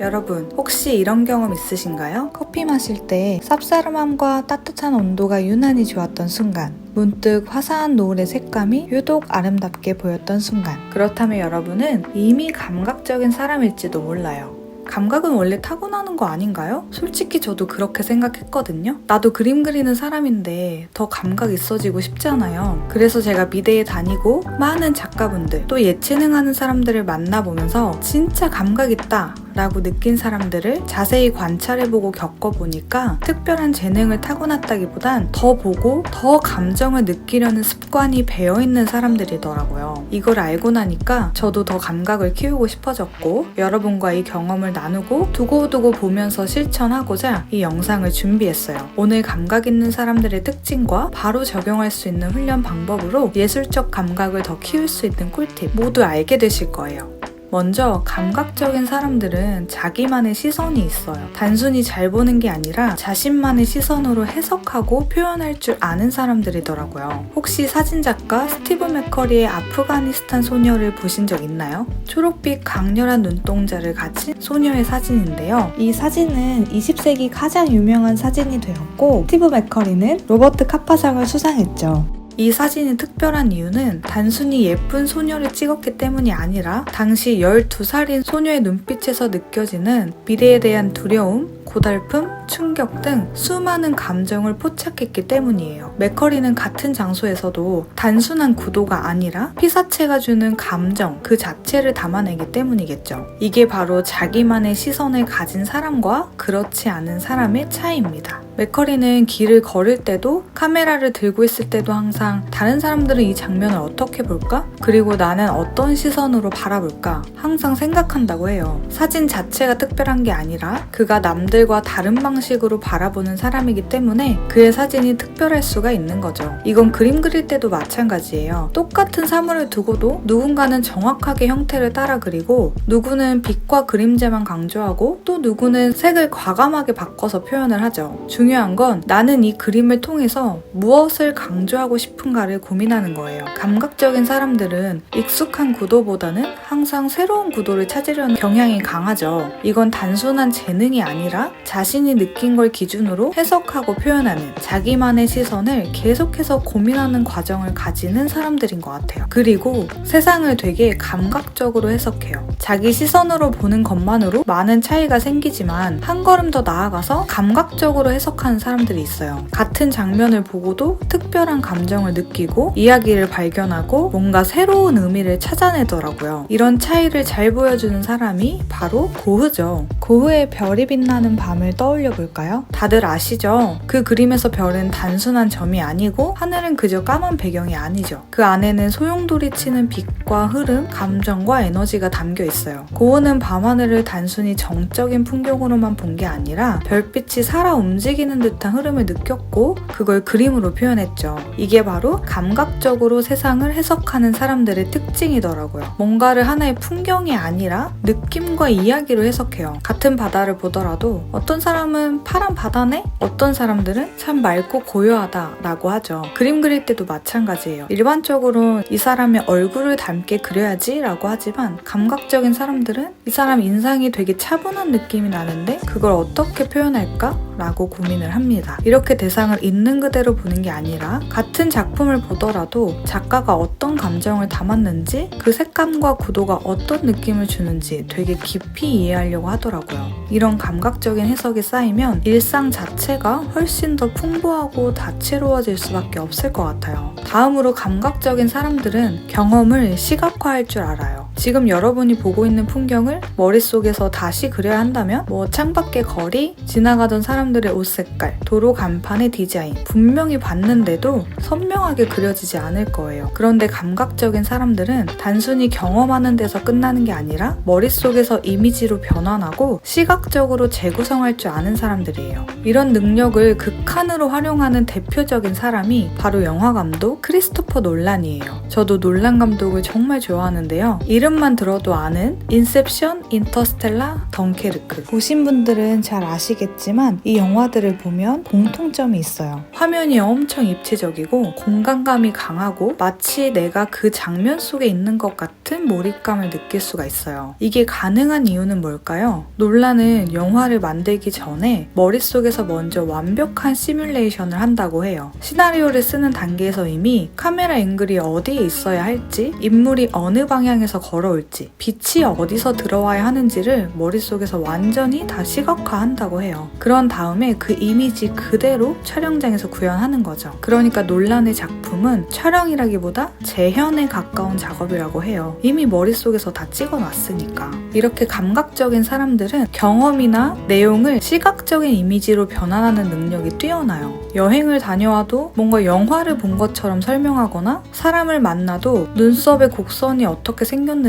여러분, 혹시 이런 경험 있으신가요? 커피 마실 때 쌉싸름함과 따뜻한 온도가 유난히 좋았던 순간. 문득 화사한 노을의 색감이 유독 아름답게 보였던 순간. 그렇다면 여러분은 이미 감각적인 사람일지도 몰라요. 감각은 원래 타고나는 거 아닌가요? 솔직히 저도 그렇게 생각했거든요. 나도 그림 그리는 사람인데 더 감각 있어지고 싶잖아요. 그래서 제가 미대에 다니고 많은 작가분들 또 예체능 하는 사람들을 만나보면서 진짜 감각 있다 라고 느낀 사람들을 자세히 관찰해보고 겪어보니까 특별한 재능을 타고났다기보단 더 보고 더 감정을 느끼려는 습관이 배어있는 사람들이더라고요. 이걸 알고 나니까 저도 더 감각을 키우고 싶어졌고 여러분과 이 경험을 나누고 두고두고 보면서 실천하고자 이 영상을 준비했어요. 오늘 감각 있는 사람들의 특징과 바로 적용할 수 있는 훈련 방법으로 예술적 감각을 더 키울 수 있는 꿀팁 모두 알게 되실 거예요. 먼저 감각적인 사람들은 자기만의 시선이 있어요. 단순히 잘 보는 게 아니라 자신만의 시선으로 해석하고 표현할 줄 아는 사람들이더라고요. 혹시 사진작가 스티브 맥커리의 아프가니스탄 소녀를 보신 적 있나요? 초록빛 강렬한 눈동자를 가진 소녀의 사진인데요. 이 사진은 20세기 가장 유명한 사진이 되었고 스티브 맥커리는 로버트 카파상을 수상했죠. 이 사진이 특별한 이유는 단순히 예쁜 소녀를 찍었기 때문이 아니라 당시 12살인 소녀의 눈빛에서 느껴지는 미래에 대한 두려움, 고달픔, 충격 등 수많은 감정을 포착했기 때문이에요. 맥커리는 같은 장소에서도 단순한 구도가 아니라 피사체가 주는 감정 그 자체를 담아내기 때문이겠죠. 이게 바로 자기만의 시선을 가진 사람과 그렇지 않은 사람의 차이입니다. 맥커리는 길을 걸을 때도 카메라를 들고 있을 때도 항상 다른 사람들은 이 장면을 어떻게 볼까? 그리고 나는 어떤 시선으로 바라볼까? 항상 생각한다고 해요. 사진 자체가 특별한 게 아니라 그가 남들과 다른 방식 으로 바라보는 사람이기 때문에 그의 사진이 특별할 수가 있는 거죠. 이건 그림 그릴 때도 마찬가지예요. 똑같은 사물을 두고도 누군가는 정확하게 형태를 따라 그리고 누구는 빛과 그림자만 강조하고 또 누구는 색을 과감하게 바꿔서 표현을 하죠. 중요한 건 나는 이 그림을 통해서 무엇을 강조하고 싶은가를 고민하는 거예요. 감각적인 사람들은 익숙한 구도보다는 항상 새로운 구도를 찾으려는 경향이 강하죠. 이건 단순한 재능이 아니라 자신이 느낀 걸 기준으로 해석하고 표현하는 자기만의 시선을 계속해서 고민하는 과정을 가지는 사람들인 것 같아요. 그리고 세상을 되게 감각적으로 해석해요. 자기 시선으로 보는 것만으로 많은 차이가 생기지만 한 걸음 더 나아가서 감각적으로 해석하는 사람들이 있어요. 같은 장면을 보고도 특별한 감정을 느끼고 이야기를 발견하고 뭔가 새로운 의미를 찾아내더라고요. 이런 차이를 잘 보여주는 사람이 바로 고흐죠. 고흐의 별이 빛나는 밤을 떠올려 볼까요? 다들 아시죠? 그 그림에서 별은 단순한 점이 아니고 하늘은 그저 까만 배경이 아니죠. 그 안에는 소용돌이 치는 빛과 흐름, 감정과 에너지가 담겨 있어요. 고흐는 밤하늘을 단순히 정적인 풍경으로만 본 게 아니라 별빛이 살아 움직이는 듯한 흐름을 느꼈고 그걸 그림으로 표현했죠. 이게 바로 감각적으로 세상을 해석하는 사람들의 특징이더라고요. 뭔가를 하나의 풍경이 아니라 느낌과 이야기로 해석해요. 같은 바다를 보더라도 어떤 사람은 파란 바다네? 어떤 사람들은 참 맑고 고요하다 라고 하죠. 그림 그릴 때도 마찬가지예요. 일반적으로 이 사람의 얼굴을 닮게 그려야지 라고 하지만 감각적인 사람들은 이 사람 인상이 되게 차분한 느낌이 나는데 그걸 어떻게 표현할까? 라고 고민을 합니다. 이렇게 대상을 있는 그대로 보는 게 아니라 같은 작품을 보더라도 작가가 어떤 감정을 담았는지 그 색감과 구도가 어떤 느낌을 주는지 되게 깊이 이해하려고 하더라고요. 이런 감각적인 해석이 쌓 이면 일상 자체가 훨씬 더 풍부하고 다채로워질 수밖에 없을 것 같아요. 다음으로 감각적인 사람들은 경험을 시각화할 줄 알아요. 지금 여러분이 보고 있는 풍경을 머릿속에서 다시 그려야 한다면 뭐 창밖의 거리, 지나가던 사람들의 옷 색깔, 도로 간판의 디자인 분명히 봤는데도 선명하게 그려지지 않을 거예요. 그런데 감각적인 사람들은 단순히 경험하는 데서 끝나는 게 아니라 머릿속에서 이미지로 변환하고 시각적으로 재구성할 줄 아는 사람들이에요. 이런 능력을 극한으로 활용하는 대표적인 사람이 바로 영화 감독 크리스토퍼 놀란이에요. 저도 놀란 감독을 정말 좋아하는데요. 이름 이름만 들어도 아는 인셉션, 인터스텔라, 덩케르크. 보신 분들은 잘 아시겠지만 이 영화들을 보면 공통점이 있어요. 화면이 엄청 입체적이고 공간감이 강하고 마치 내가 그 장면 속에 있는 것 같은 몰입감을 느낄 수가 있어요. 이게 가능한 이유는 뭘까요? 논란은 영화를 만들기 전에 머릿속에서 먼저 완벽한 시뮬레이션을 한다고 해요. 시나리오를 쓰는 단계에서 이미 카메라 앵글이 어디에 있어야 할지, 인물이 어느 방향에서 걸어올지, 빛이 어디서 들어와야 하는지를 머릿속에서 완전히 다 시각화한다고 해요. 그런 다음에 그 이미지 그대로 촬영장에서 구현하는 거죠. 그러니까 논란의 작품은 촬영이라기보다 재현에 가까운 작업이라고 해요. 이미 머릿속에서 다 찍어놨으니까. 이렇게 감각적인 사람들은 경험이나 내용을 시각적인 이미지로 변환하는 능력이 뛰어나요. 여행을 다녀와도 뭔가 영화를 본 것처럼 설명하거나 사람을 만나도 눈썹의 곡선이 어떻게 생겼는지,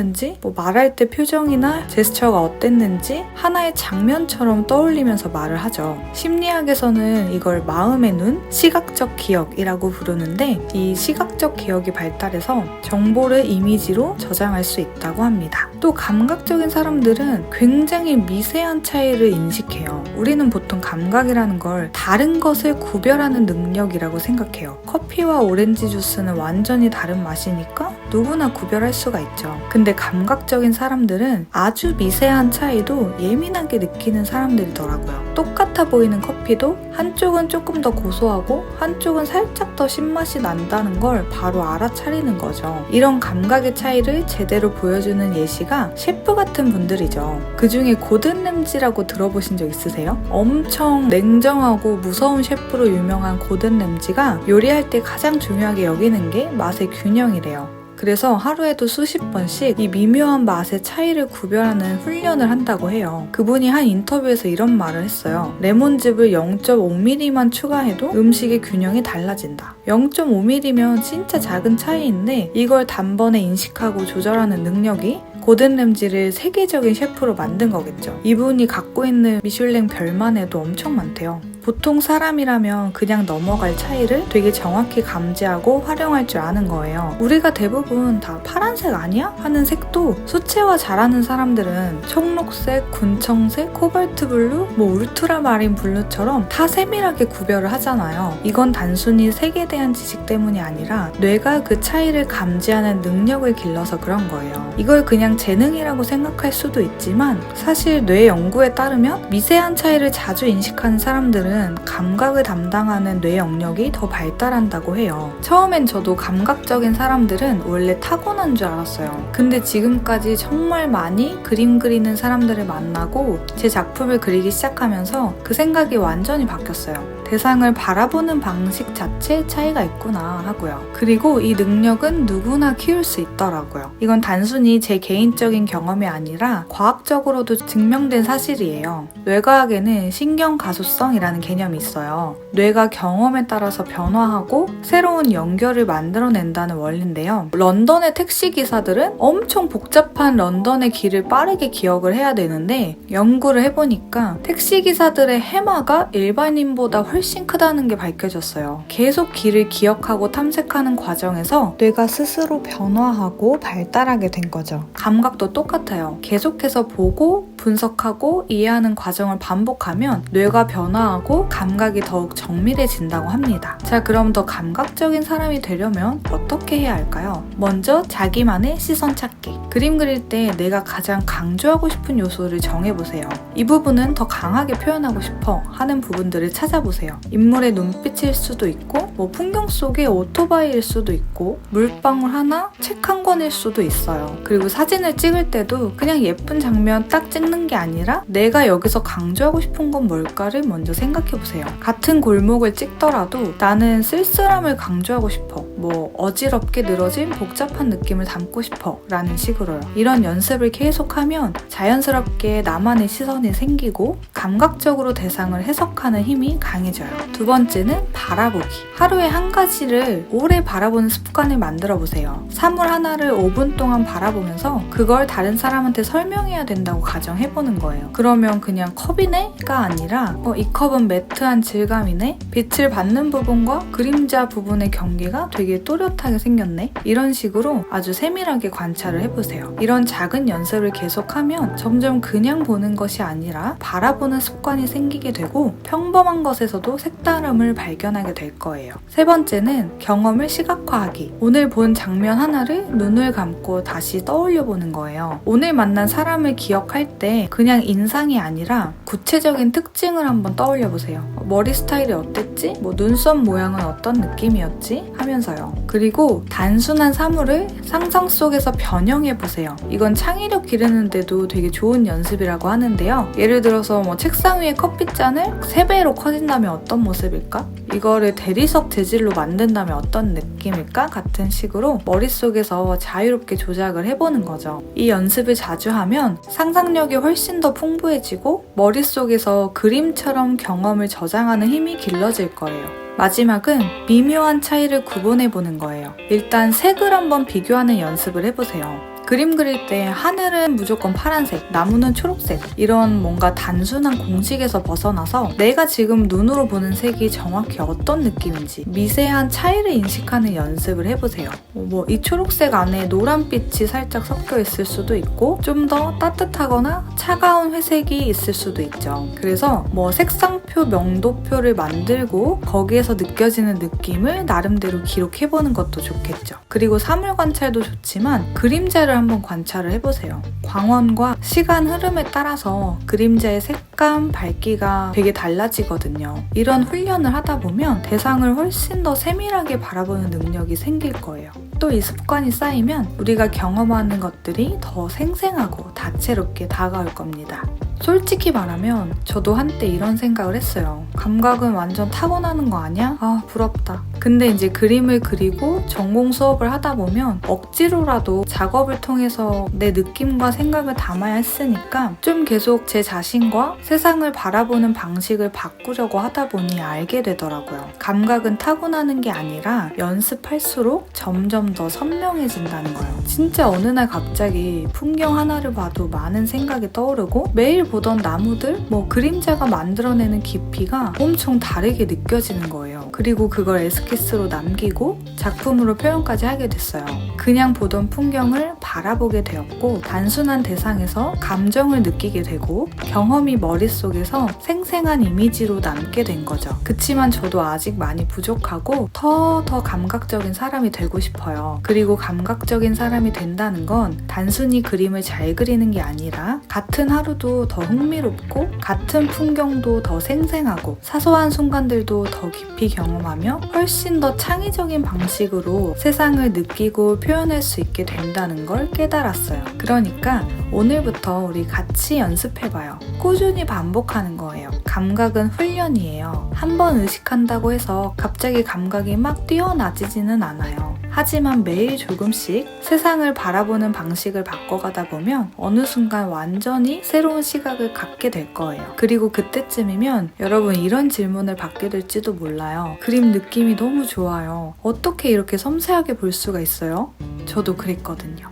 뭐 말할 때 표정이나 제스처가 어땠는지 하나의 장면처럼 떠올리면서 말을 하죠. 심리학에서는 이걸 마음의 눈, 시각적 기억이라고 부르는데 이 시각적 기억이 발달해서 정보를 이미지로 저장할 수 있다고 합니다. 또 감각적인 사람들은 굉장히 미세한 차이를 인식해요. 우리는 보통 감각이라는 걸 다른 것을 구별하는 능력이라고 생각해요. 커피와 오렌지 주스는 완전히 다른 맛이니까 누구나 구별할 수가 있죠. 근데 감각적인 사람들은 아주 미세한 차이도 예민하게 느끼는 사람들이더라고요. 똑같아 보이는 커피도 한쪽은 조금 더 고소하고 한쪽은 살짝 더 신맛이 난다는 걸 바로 알아차리는 거죠. 이런 감각의 차이를 제대로 보여주는 예시 가 셰프 같은 분들이죠. 그 중에 고든 램지라고 들어보신 적 있으세요? 엄청 냉정하고 무서운 셰프로 유명한 고든 램지가 요리할 때 가장 중요하게 여기는 게 맛의 균형이래요. 그래서 하루에도 수십 번씩 이 미묘한 맛의 차이를 구별하는 훈련을 한다고 해요. 그분이 한 인터뷰에서 이런 말을 했어요. 레몬즙을 0.5mm만 추가해도 음식의 균형이 달라진다. 0.5mm면 진짜 작은 차이인데 이걸 단번에 인식하고 조절하는 능력이 고든 램지를 세계적인 셰프로 만든 거겠죠. 이분이 갖고 있는 미슐랭 별만 해도 엄청 많대요. 보통 사람이라면 그냥 넘어갈 차이를 되게 정확히 감지하고 활용할 줄 아는 거예요. 우리가 대부분 다 파란색 아니야? 하는 색도 수채화 잘하는 사람들은 청록색, 군청색, 코발트 블루, 뭐 울트라 마린 블루처럼 다 세밀하게 구별을 하잖아요. 이건 단순히 색에 대한 지식 때문이 아니라 뇌가 그 차이를 감지하는 능력을 길러서 그런 거예요. 이걸 그냥 재능이라고 생각할 수도 있지만 사실 뇌 연구에 따르면 미세한 차이를 자주 인식하는 사람들은 감각을 담당하는 뇌 영역이 더 발달한다고 해요. 처음엔 저도 감각적인 사람들은 원래 타고난 줄 알았어요. 근데 지금까지 정말 많이 그림 그리는 사람들을 만나고 제 작품을 그리기 시작하면서 그 생각이 완전히 바뀌었어요. 대상을 바라보는 방식 자체에 차이가 있구나 하고요. 그리고 이 능력은 누구나 키울 수 있더라고요. 이건 단순히 제 개인적인 경험이 아니라 과학적으로도 증명된 사실이에요. 뇌과학에는 신경 가소성이라는 개념이 있어요. 뇌가 경험에 따라서 변화하고 새로운 연결을 만들어낸다는 원리인데요. 런던의 택시 기사들은 엄청 복잡한 런던의 길을 빠르게 기억을 해야 되는데 연구를 해보니까 택시 기사들의 해마가 일반인보다 훨씬 훨씬 크다는 게 밝혀졌어요. 계속 길을 기억하고 탐색하는 과정에서 뇌가 스스로 변화하고 발달하게 된 거죠. 감각도 똑같아요. 계속해서 보고 분석하고 이해하는 과정을 반복하면 뇌가 변화하고 감각이 더욱 정밀해진다고 합니다. 자, 그럼 더 감각적인 사람이 되려면 어떻게 해야 할까요? 먼저 자기만의 시선 찾기. 그림 그릴 때 내가 가장 강조하고 싶은 요소를 정해보세요. 이 부분은 더 강하게 표현하고 싶어 하는 부분들을 찾아보세요. 인물의 눈빛일 수도 있고, 뭐 풍경 속의 오토바이일 수도 있고, 물방울 하나, 책 한 권일 수도 있어요. 그리고 사진을 찍을 때도 그냥 예쁜 장면 딱 찍는 게 아니라 내가 여기서 강조하고 싶은 건 뭘까를 먼저 생각해 보세요. 같은 골목을 찍더라도 나는 쓸쓸함을 강조하고 싶어. 뭐 어지럽게 늘어진 복잡한 느낌을 담고 싶어. 라는 식으로요. 이런 연습을 계속하면 자연스럽게 나만의 시선 을 습관이 생기고 감각적으로 대상을 해석하는 힘이 강해져요. 두 번째는 바라보기. 하루에 한 가지를 오래 바라보는 습관을 만들어 보세요. 사물 하나를 5분 동안 바라보면서 그걸 다른 사람한테 설명해야 된다고 가정해 보는 거예요. 그러면 그냥 컵이네가 아니라 어, 이 컵은 매트한 질감이네. 빛을 받는 부분과 그림자 부분의 경계가 되게 또렷하게 생겼네. 이런 식으로 아주 세밀하게 관찰을 해 보세요. 이런 작은 연습을 계속하면 점점 그냥 보는 것이 아니라 바라보는 습관이 생기게 되고 평범한 것에서도 색다름을 발견하게 될 거예요. 세 번째는 경험을 시각화하기. 오늘 본 장면 하나를 눈을 감고 다시 떠올려 보는 거예요. 오늘 만난 사람을 기억할 때 그냥 인상이 아니라 구체적인 특징을 한번 떠올려 보세요. 머리 스타일이 어땠지? 뭐 눈썹 모양은 어떤 느낌이었지? 하면서요. 그리고 단순한 사물을 상상 속에서 변형해 보세요. 이건 창의력 기르는데도 되게 좋은 연습이라고 하는데요. 예를 들어서 뭐 책상 위에 커피잔을 3배로 커진다면 어떤 모습일까? 이거를 대리석 재질로 만든다면 어떤 느낌일까? 같은 식으로 머릿속에서 자유롭게 조작을 해보는 거죠. 이 연습을 자주 하면 상상력이 훨씬 더 풍부해지고 머릿속에서 그림처럼 경험을 저장하는 힘이 길러질 거예요. 마지막은 미묘한 차이를 구분해 보는 거예요. 일단 색을 한번 비교하는 연습을 해보세요. 그림 그릴 때 하늘은 무조건 파란색, 나무는 초록색 이런 뭔가 단순한 공식에서 벗어나서 내가 지금 눈으로 보는 색이 정확히 어떤 느낌인지 미세한 차이를 인식하는 연습을 해보세요. 뭐 이 초록색 안에 노란빛이 살짝 섞여 있을 수도 있고 좀 더 따뜻하거나 차가운 회색이 있을 수도 있죠. 그래서 뭐 색상표, 명도표를 만들고 거기에서 느껴지는 느낌을 나름대로 기록해보는 것도 좋겠죠. 그리고 사물 관찰도 좋지만 그림자를 한번 관찰을 해보세요. 광원과 시간 흐름에 따라서 그림자의 색 감, 밝기가 되게 달라지거든요. 이런 훈련을 하다 보면 대상을 훨씬 더 세밀하게 바라보는 능력이 생길 거예요. 또 이 습관이 쌓이면 우리가 경험하는 것들이 더 생생하고 다채롭게 다가올 겁니다. 솔직히 말하면 저도 한때 이런 생각을 했어요. 감각은 완전 타고나는 거 아니야? 아, 부럽다. 근데 이제 그림을 그리고 전공 수업을 하다 보면 억지로라도 작업을 통해서 내 느낌과 생각을 담아야 했으니까 좀 계속 제 자신과 세상을 바라보는 방식을 바꾸려고 하다 보니 알게 되더라고요. 감각은 타고나는 게 아니라 연습할수록 점점 더 선명해진다는 거예요. 진짜 어느 날 갑자기 풍경 하나를 봐도 많은 생각이 떠오르고 매일 보던 나무들, 뭐 그림자가 만들어내는 깊이가 엄청 다르게 느껴지는 거예요. 그리고 그걸 에스키스로 남기고 작품으로 표현까지 하게 됐어요. 그냥 보던 풍경을 바라보게 되었고 단순한 대상에서 감정을 느끼게 되고 경험이 머릿속에서 생생한 이미지로 남게 된 거죠. 그치만 저도 아직 많이 부족하고 더더 감각적인 사람이 되고 싶어요. 그리고 감각적인 사람이 된다는 건 단순히 그림을 잘 그리는 게 아니라 같은 하루도 더 흥미롭고 같은 풍경도 더 생생하고 사소한 순간들도 더 깊이 경험하며 훨씬 더 창의적인 방식으로 세상을 느끼고 표현할 수 있게 된다는 걸 깨달았어요. 그러니까 오늘부터 우리 같이 연습해봐요. 꾸준히 반복하는 거예요. 감각은 훈련이에요. 한 번 의식한다고 해서 갑자기 감각이 막 뛰어나지지는 않아요. 하지만 매일 조금씩 세상을 바라보는 방식을 바꿔가다 보면 어느 순간 완전히 새로운 시각을 갖게 될 거예요. 그리고 그때쯤이면 여러분 이런 질문을 받게 될지도 몰라요. 그림 느낌이 너무 좋아요. 어떻게 이렇게 섬세하게 볼 수가 있어요? 저도 그랬거든요.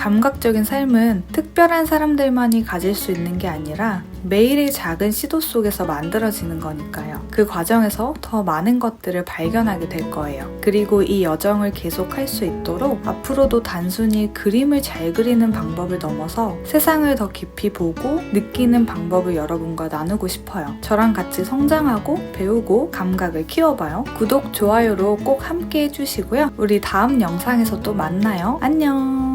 감각적인 삶은 특별한 사람들만이 가질 수 있는 게 아니라 매일의 작은 시도 속에서 만들어지는 거니까요. 그 과정에서 더 많은 것들을 발견하게 될 거예요. 그리고 이 여정을 계속할 수 있도록 앞으로도 단순히 그림을 잘 그리는 방법을 넘어서 세상을 더 깊이 보고 느끼는 방법을 여러분과 나누고 싶어요. 저랑 같이 성장하고 배우고 감각을 키워봐요. 구독, 좋아요로 꼭 함께 해주시고요. 우리 다음 영상에서 또 만나요. 안녕!